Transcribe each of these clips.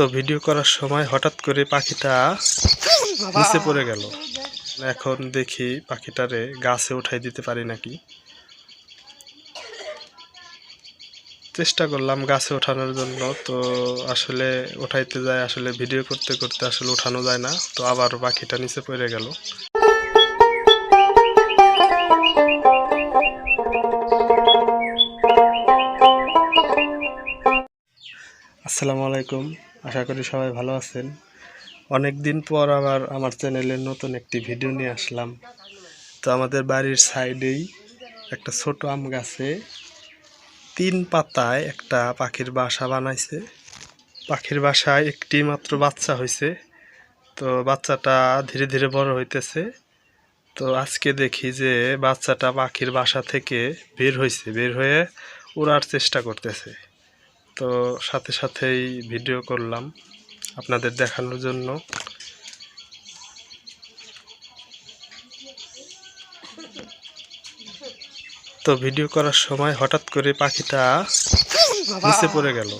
তো ভিডিও করার সময় হঠাৎ করে পাখিটা নিচে পড়ে গেল। এখন দেখি পাখিটারে গাছে উঠাই দিতে পারি নাকি। চেষ্টা করলাম গাছে ওঠানোর জন্য, তো আসলে ওঠাইতে যায়, আসলে ভিডিও করতে করতে আসলে ওঠানো যায় না, তো আবার পাখিটা নিচে পড়ে গেল। আসসালামু আলাইকুম। আশা করি সবাই ভালো আছেন। অনেক দিন পর আবার আমার চ্যানেলে নতুন একটি ভিডিও নিয়ে আসলাম। তো আমাদের বাড়ির সাইডেই একটা ছোট আম গাছে তিন পাতায় একটা পাখির বাসা বানাইছে। পাখির বাসায় একটি মাত্র বাচ্চা হয়েছে তো বাচ্চাটা ধীরে ধীরে বড় হইতেছে। তো আজকে দেখি যে বাচ্চাটা পাখির বাসা থেকে বের হয়েছে বের হয়ে উড়ার চেষ্টা করতেছে। তো সাথে সাথেই ভিডিও করলাম আপনাদের দেখানোর জন্য। তো ভিডিও করার সময় হঠাৎ করে পাখিটা নিচে পড়ে গেল।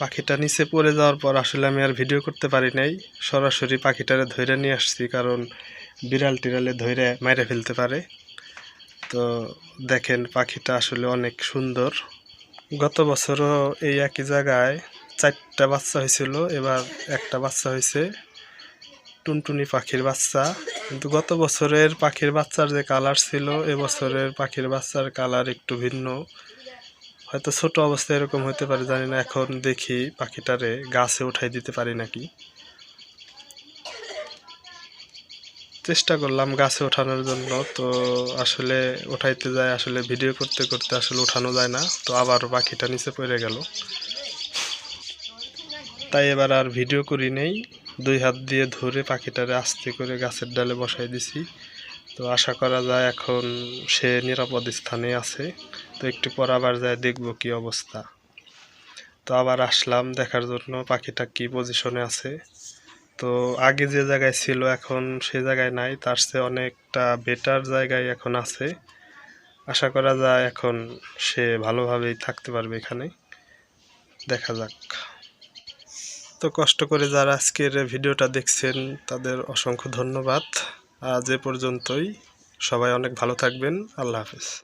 পাখিটা নিচে পড়ে যাওয়ার পর আসলে আমি আর ভিডিও করতে পারি নাই। সরাসরি পাখিটারে ধরে নিয়ে আসছি কারণ বিড়াল টিড়ালে ধরে মেরে ফেলতে পারে। তো দেখেন পাখিটা আসলে অনেক সুন্দর। গত বছরও এই একই জায়গায় চারটা বাচ্চা হয়েছিল, এবার একটা বাচ্চা হয়েছে, টুনটুনি পাখির বাচ্চা। কিন্তু গত বছরের পাখির বাচ্চার যে কালার ছিল, এবছরের পাখির বাচ্চার কালার একটু ভিন্ন। হয়তো ছোট অবস্থায় এরকম হতে পারে, জানি না, এখন দেখি পাখিটারে গাছে উঠাই দিতে পারি নাকি। চেষ্টা করলাম গাছে ওঠানোর জন্য। তো আসলে ওঠাইতে যায়, আসলে ভিডিও করতে করতে আসলে ওঠানো যায় না। তো আবার পাখিটা নিচে পড়ে গেল। তাই এবার আর ভিডিও করি নেই। দুই হাত দিয়ে ধরে পাখিটারে আস্তে করে গাছের ডালে বসাই দিছি। তো আশা করা যায় এখন সে নিরাপদ স্থানে আছে। তো একটু পর আবার যায় দেখব কি অবস্থা। তো আবার আসলাম দেখার জন্য পাখিটা কি পজিশনে আছে। তো আগে যে জায়গায় ছিল, এখন সে জায়গায় নাই। তার চেয়ে অনেকটা বেটার জায়গায় এখন আছে। আশা করা যায় এখন সে ভালোভাবেই থাকতে পারবে এখানে। দেখা যাক। তো কষ্ট করে যারা আজকের ভিডিওটা দেখছেন, তাদের অসংখ্য ধন্যবাদ। আজ এ পর্যন্তই। সবাই অনেক ভালো থাকবেন। আল্লাহ হাফেজ।